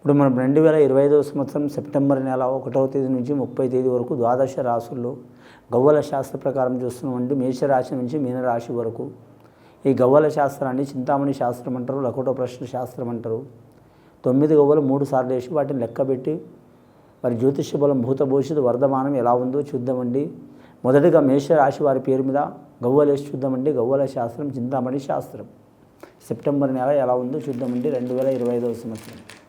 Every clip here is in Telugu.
ఇప్పుడు మనం రెండు వేల ఇరవై ఐదవ సంవత్సరం సెప్టెంబర్ నెల ఒకటవ తేదీ నుంచి ముప్పై తేదీ వరకు ద్వాదశ రాశుల్లో గవ్వల శాస్త్ర ప్రకారం చూస్తున్నామండి. మేషరాశి నుంచి మీనరాశి వరకు. ఈ గవ్వల శాస్త్రాన్ని చింతామణి శాస్త్రం అంటారు లకోట ప్రశ్న శాస్త్రం అంటారు. తొమ్మిది గవ్వలు మూడు సార్లు వేసి వాటిని లెక్కబెట్టి వారి జ్యోతిష్య బలం భూతభూషిత వర్ధమానం ఎలా ఉందో చూద్దామండి. మొదటిగా మేషరాశి వారి పేరు మీద గవ్వలేసి చూద్దామండి. గవ్వల శాస్త్రం చింతామణి శాస్త్రం. సెప్టెంబర్ నెల ఎలా ఉందో చూద్దామండి. రెండు వేల ఇరవై ఐదవ సంవత్సరం.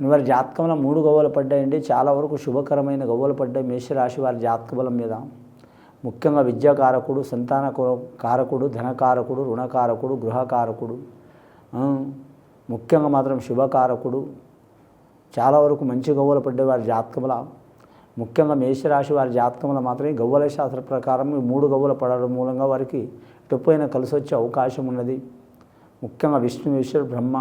వారి జాతకంలో మూడు గవ్వలు పడ్డాయండి. చాలా వరకు శుభకరమైన గవ్వలు పడ్డాయి మేషరాశి వారి జాతక బలం మీద. ముఖ్యంగా విద్యాకారకుడు సంతాన కారకుడు ధనకారకుడు రుణకారకుడు గృహకారకుడు ముఖ్యంగా మాత్రం శుభకారకుడు. చాలా వరకు మంచి గవ్వలు పడ్డే వారి జాతకముల ముఖ్యంగా మేషరాశి వారి జాతకంలో మాత్రమే గవ్వల శాస్త్ర ప్రకారం మూడు గవ్వలు పడడం మూలంగా వారికి ఎటుపోయినా కలిసి వచ్చే అవకాశం ఉన్నది. ముఖ్యంగా విష్ణు ఈశ్వర బ్రహ్మ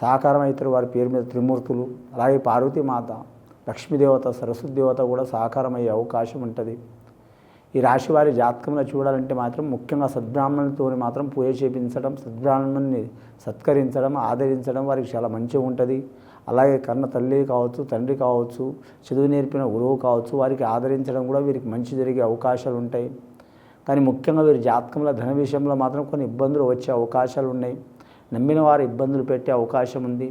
సహకారం అవుతారు వారి పేరు మీద త్రిమూర్తులు అలాగే పార్వతీమాత లక్ష్మీదేవత సరస్వతి దేవత కూడా సహకారం అయ్యే అవకాశం ఉంటుంది. ఈ రాశి వారి జాతకంలో చూడాలంటే మాత్రం ముఖ్యంగా సద్బ్రాహ్మణులతో మాత్రం పూజ చేపించడం సద్బ్రాహ్మణుని సత్కరించడం ఆదరించడం వారికి చాలా మంచిగా ఉంటుంది. అలాగే కన్న తల్లి కావచ్చు తండ్రి కావచ్చు చదువు నేర్పిన గురువు కావచ్చు వారికి ఆదరించడం కూడా వీరికి మంచి జరిగే అవకాశాలు ఉంటాయి. కానీ ముఖ్యంగా వీరి జాతకంలో ధన విషయంలో మాత్రం కొన్ని ఇబ్బందులు వచ్చే అవకాశాలు ఉన్నాయి. నమ్మిన వారు ఇబ్బందులు పెట్టే అవకాశం ఉంది.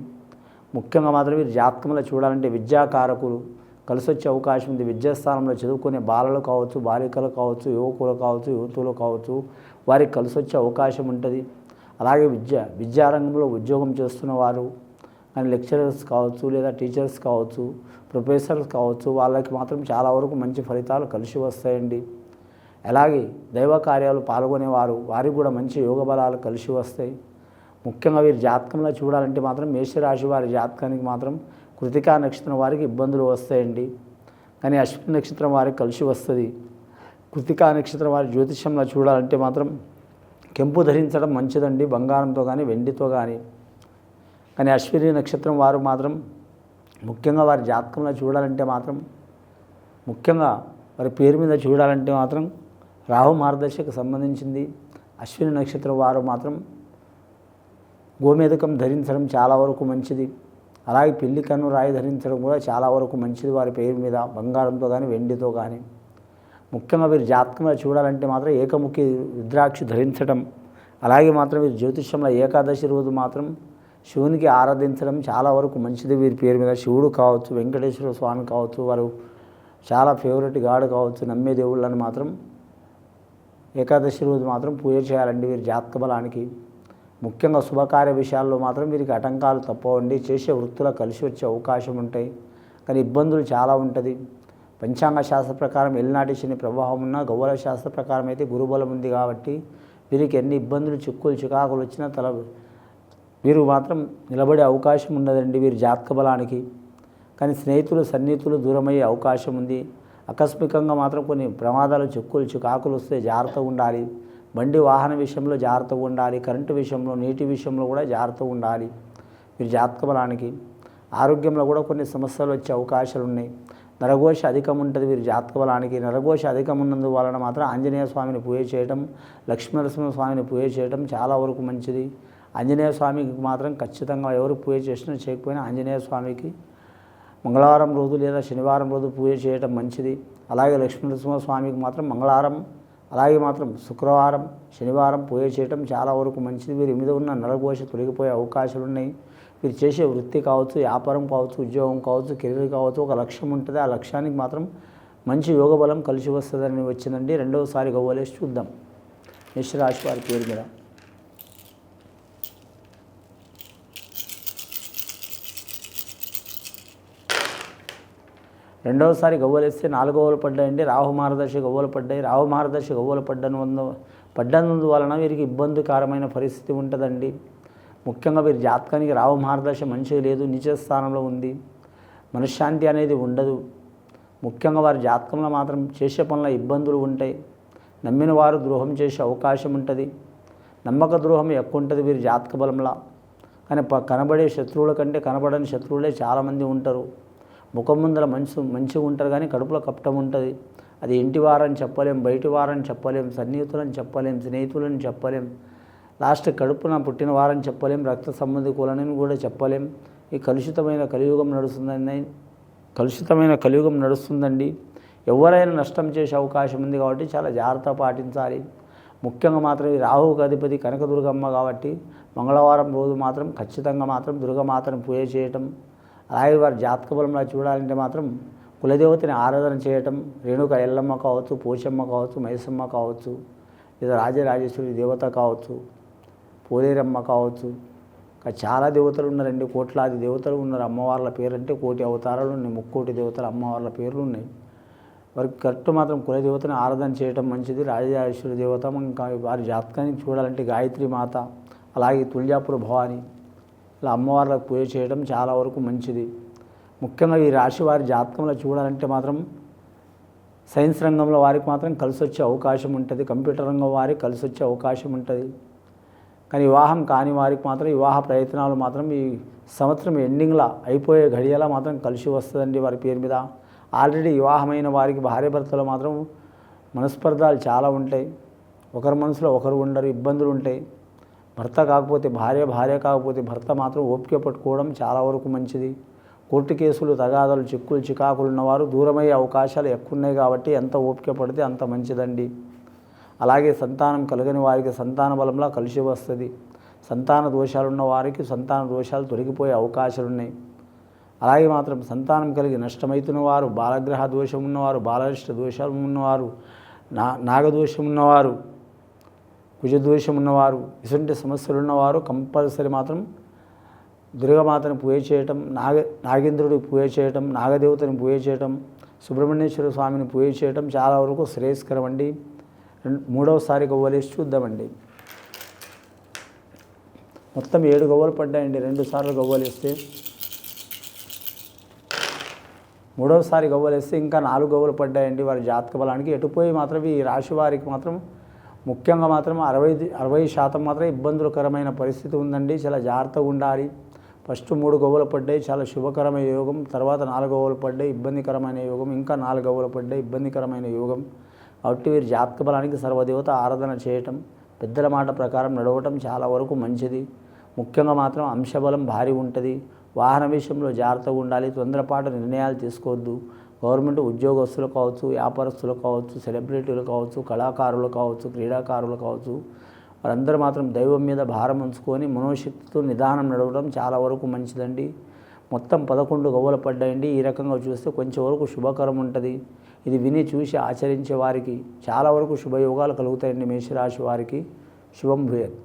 ముఖ్యంగా మాత్రం మీరు జాతకంలో చూడాలంటే విద్యాకారకులు కలిసి వచ్చే అవకాశం ఉంది. విద్యాస్థానంలో చదువుకునే బాలలు కావచ్చు బాలికలు కావచ్చు యువకులు కావచ్చు యువతులు కావచ్చు వారికి కలిసి వచ్చే అవకాశం ఉంటుంది. అలాగే విద్య విద్యారంగంలో ఉద్యోగం చేస్తున్న వారు కానీ లెక్చరర్స్ కావచ్చు లేదా టీచర్స్ కావచ్చు ప్రొఫెసర్స్ కావచ్చు వాళ్ళకి మాత్రం చాలా వరకు మంచి ఫలితాలు కలిసి వస్తాయండి. అలాగే దైవ కార్యాలు పాల్గొనేవారు వారికి కూడా మంచి యోగ బలాలు కలిసి వస్తాయి. ముఖ్యంగా వీరి జాతకంలో చూడాలంటే మాత్రం మేషరాశి వారి జాతకానికి మాత్రం కృతికా నక్షత్రం వారికి ఇబ్బందులు వస్తాయండి. కానీ అశ్విని నక్షత్రం వారికి కలిసి వస్తుంది. కృతికా నక్షత్రం వారి జ్యోతిష్యంలో చూడాలంటే మాత్రం కెంపు ధరించడం మంచిదండి బంగారంతో కానీ వెండితో కానీ కానీ అశ్విని నక్షత్రం వారు మాత్రం ముఖ్యంగా వారి జాతకంలో చూడాలంటే మాత్రం ముఖ్యంగా వారి పేరు మీద చూడాలంటే మాత్రం రాహు మార్గదర్శకు సంబంధించింది. అశ్విని నక్షత్రం వారు మాత్రం గోమేధకం ధరించడం చాలా వరకు మంచిది. అలాగే పెళ్ళి కన్ను రాయి ధరించడం కూడా చాలా వరకు మంచిది వారి పేరు మీద బంగారంతో కానీ వెండితో కానీ ముఖ్యంగా వీరి జాతకంలో చూడాలంటే మాత్రం ఏకముఖి రుద్రాక్షి ధరించడం. అలాగే మాత్రం వీరు జ్యోతిష్యంలో ఏకాదశి రోజు మాత్రం శివునికి ఆరాధించడం చాలా వరకు మంచిది వీరి పేరు మీద. శివుడు కావచ్చు వెంకటేశ్వర స్వామి కావచ్చు వారు చాలా ఫేవరెట్ గాడు కావచ్చు నమ్మే దేవుళ్ళని మాత్రం ఏకాదశి రోజు మాత్రం పూజ చేయాలండి వీరి జాతక బలానికి. ముఖ్యంగా శుభకార్య విషయాల్లో మాత్రం వీరికి ఆటంకాలు తప్పవండి. చేసే వృత్తుల కలిసి వచ్చే అవకాశం ఉంటాయి. కానీ ఇబ్బందులు చాలా ఉంటుంది. పంచాంగ శాస్త్ర ప్రకారం ఎల్నాటి శని ప్రభావం ఉన్న గౌరవ శాస్త్ర ప్రకారం అయితే గురుబలం ఉంది కాబట్టి వీరికి ఎన్ని ఇబ్బందులు చిక్కులు చికాకులు వచ్చినా తల వీరు మాత్రం నిలబడే అవకాశం ఉన్నదండి వీరి జాతక బలానికి. కానీ స్నేహితులు సన్నిహితులు దూరమయ్యే అవకాశం ఉంది. ఆకస్మికంగా మాత్రం కొన్ని ప్రమాదాలు చిక్కులు చికాకులు వస్తే జాగ్రత్తగా ఉండాలి. బండి వాహన విషయంలో జాగ్రత్తగా ఉండాలి కరెంటు విషయంలో నీటి విషయంలో కూడా జాగ్రత్తగా ఉండాలి. మీరు జాతక బలానికి ఆరోగ్యంలో కూడా కొన్ని సమస్యలు వచ్చే అవకాశాలు ఉన్నాయి. నరఘోష అధికం ఉంటుంది వీరి జాతక బలానికి నరఘోష అధికం ఉన్నందు వలన మాత్రం ఆంజనేయ స్వామిని పూజ చేయడం లక్ష్మీనరసింహ స్వామిని పూజ చేయడం చాలా వరకు మంచిది. ఆంజనేయ స్వామికి మాత్రం ఖచ్చితంగా ఎవరు పూజ చేసినా చేయకపోయినా ఆంజనేయ స్వామికి మంగళవారం రోజు లేదా శనివారం రోజు పూజ చేయడం మంచిది. అలాగే లక్ష్మీనరసింహ స్వామికి మాత్రం మంగళవారం అలాగే మాత్రం శుక్రవారం శనివారం పూజ చేయటం చాలా వరకు మంచిది. వీరి మీద ఉన్న నరఘోష తొలగిపోయే అవకాశాలు ఉన్నాయి. వీరు చేసే వృత్తి కావచ్చు వ్యాపారం కావచ్చు ఉద్యోగం కావచ్చు కెరీర్ కావచ్చు ఒక లక్ష్యం ఉంటుంది. ఆ లక్ష్యానికి మాత్రం మంచి యోగ బలం కలిసి వస్తుందని వచ్చిందండి. రెండవసారి గవ్వలేసి చూద్దాం. మేషరాశి వారి పేరు మీద. రెండవసారి గవ్వలేస్తే నాలుగు గవ్వలు పడ్డాయండి. రాహు మార్గదర్శి గవ్వలు పడ్డాయి. రాహు మార్గదర్శి గవ్వలు పడ్డను వంద పడ్డందు వలన వీరికి ఇబ్బందికరమైన పరిస్థితి ఉంటుందండి. ముఖ్యంగా వీరి జాతకానికి రాహు మార్గదర్శి మంచిగా లేదు. నిజ స్థానంలో ఉంది. మనశ్శాంతి అనేది ఉండదు. ముఖ్యంగా వారి జాతకంలో మాత్రం చేసే పనుల ఇబ్బందులు ఉంటాయి. నమ్మిన వారు ద్రోహం చేసే అవకాశం ఉంటుంది. నమ్మక ద్రోహం ఎక్కువ ఉంటుంది వీరి జాతక బలంలో. కానీ ప- కనబడే శత్రువుల కంటే కనబడని శత్రువులే చాలామంది ఉంటారు. ముఖం ముందర మంచి మంచిగా ఉంటారు కానీ కడుపులో కప్పటం ఉంటుంది. అది ఇంటి వారని చెప్పలేం బయటి వారని చెప్పలేం సన్నిహితులని చెప్పలేం స్నేహితులని చెప్పలేం. లాస్ట్ కడుపున పుట్టిన వారని చెప్పలేం రక్త సంబంధికులని కూడా చెప్పలేం. ఈ కలుషితమైన కలియుగం నడుస్తుందని కలుషితమైన కలియుగం నడుస్తుందండి. ఎవరైనా నష్టం చేసే అవకాశం ఉంది కాబట్టి చాలా జాగ్రత్త పాటించాలి. ముఖ్యంగా మాత్రం ఈ రాహువుకు అధిపతి కనకదుర్గమ్మ కాబట్టి మంగళవారం రోజు మాత్రం ఖచ్చితంగా మాత్రం దుర్గమాతను పూజ చేయటం అలాగే వారి జాతక బలంలో చూడాలంటే మాత్రం కులదేవతని ఆరాధన చేయటం రేణుక ఎల్లమ్మ కావచ్చు పోషమ్మ కావచ్చు మైసమ్మ కావచ్చు లేదా రాజరాజేశ్వరి దేవత కావచ్చు పోలేరమ్మ కావచ్చు. ఇంకా చాలా దేవతలు ఉన్నారండి కోట్లాది దేవతలు ఉన్నారు. అమ్మవార్ల పేరు అంటే కోటి అవతారాలు ఉన్నాయి ముక్కోటి దేవతలు అమ్మవార్ల పేర్లు ఉన్నాయి. వారికి కరెక్ట్ మాత్రం కులదేవతని ఆరాధన చేయటం మంచిది. రాజరాజేశ్వరి దేవత ఇంకా వారి జాతకాన్ని చూడాలంటే గాయత్రి మాత అలాగే తుల్జాపుర భవాని ఇలా అమ్మవార్లకు పూజ చేయడం చాలా వరకు మంచిది. ముఖ్యంగా ఈ రాశి వారి జాతకంలో చూడాలంటే మాత్రం సైన్స్ రంగంలో వారికి మాత్రం కలిసి వచ్చే అవకాశం ఉంటుంది. కంప్యూటర్ రంగం వారికి కలిసి వచ్చే అవకాశం ఉంటుంది. కానీ వివాహం కాని వారికి మాత్రం వివాహ ప్రయత్నాలు మాత్రం ఈ సంవత్సరం ఎండింగ్లా అయిపోయే ఘడియలా మాత్రం కలిసి వస్తుందండి వారి పేరు మీద. ఆల్రెడీ వివాహమైన వారికి భార్యభర్తలు మాత్రం మనస్పర్ధాలు చాలా ఉంటాయి. ఒకరి మనసులో ఒకరు ఉండరు ఇబ్బందులు ఉంటాయి. భర్త కాకపోతే భార్య భార్య కాకపోతే భర్త మాత్రం ఓపిక పట్టుకోవడం చాలా వరకు మంచిది. కోర్టు కేసులు తగాదాలు చిక్కులు చికాకులు ఉన్నవారు దూరమయ్యే అవకాశాలు ఎక్కువ ఉన్నాయి కాబట్టి ఎంత ఓపిక పడితే అంత మంచిదండి. అలాగే సంతానం కలగని వారికి సంతాన బలంలో కలిసి వస్తుంది. సంతాన దోషాలు ఉన్న వారికి సంతాన దోషాలు తొలగిపోయే అవకాశాలు ఉన్నాయి. అలాగే మాత్రం సంతానం కలిగి నష్టమవుతున్న వారు బాలగ్రహ దోషం ఉన్నవారు బాలరిష్ట దోషాలు ఉన్నవారు నా నాగదోషం ఉన్నవారు కుజదోషం ఉన్నవారు ఇటువంటి సమస్యలు ఉన్నవారు కంపల్సరీ మాత్రం దుర్గమాతను పూజ చేయటం నాగ నాగేంద్రుడి పూజ చేయటం నాగదేవతని పూజ చేయటం సుబ్రహ్మణ్యేశ్వర స్వామిని పూజ చేయటం చాలా వరకు శ్రేయస్కరం అండి రెండు మూడవసారి గవ్వలేసి చూద్దామండి. మొత్తం ఏడు గవ్వలు పడ్డాయండి రెండు సార్లు గవ్వలేస్తే మూడవసారి గవ్వలేస్తే ఇంకా నాలుగు గవ్వలు పడ్డాయండి వారి జాతక బలానికి. ఎటుపోయి మాత్రం ఈ రాశి వారికి మాత్రం ముఖ్యంగా మాత్రం అరవై అరవై శాతం మాత్రం ఇబ్బందులకరమైన పరిస్థితి ఉందండి. చాలా జాగ్రత్తగా ఉండాలి. ఫస్ట్ మూడు గవ్వలు పడ్డాయి చాలా శుభకరమైన యోగం. తర్వాత నాలుగు గవ్వలు పడ్డాయి ఇబ్బందికరమైన యోగం. ఇంకా నాలుగు గవ్వలు పడ్డాయి ఇబ్బందికరమైన యోగం. కాబట్టి వీరి జాతక బలానికి సర్వదేవత ఆరాధన చేయటం పెద్దల మాట ప్రకారం నడవటం చాలా వరకు మంచిది. ముఖ్యంగా మాత్రం అంశబలం భారీ ఉంటుంది. వాహన విషయంలో జాగ్రత్తగా ఉండాలి. తొందరపాటు నిర్ణయాలు తీసుకోవద్దు. గవర్నమెంట్ ఉద్యోగస్తులు కావచ్చు వ్యాపారస్తులు కావచ్చు సెలబ్రిటీలు కావచ్చు కళాకారులు కావచ్చు క్రీడాకారులు కావచ్చు వారందరూ మాత్రం దైవం మీద భారం ఉంచుకొని మనోశక్తితో నిదానం నడవడం చాలా వరకు మంచిదండి. మొత్తం పదకొండు గవ్వలు పడ్డాయండి. ఈ రకంగా చూస్తే కొంచెం వరకు శుభకరం ఉంటుంది. ఇది విని చూసి ఆచరించే వారికి చాలా వరకు శుభయోగాలు కలుగుతాయండి మేషరాశి వారికి. శుభం భూయత్.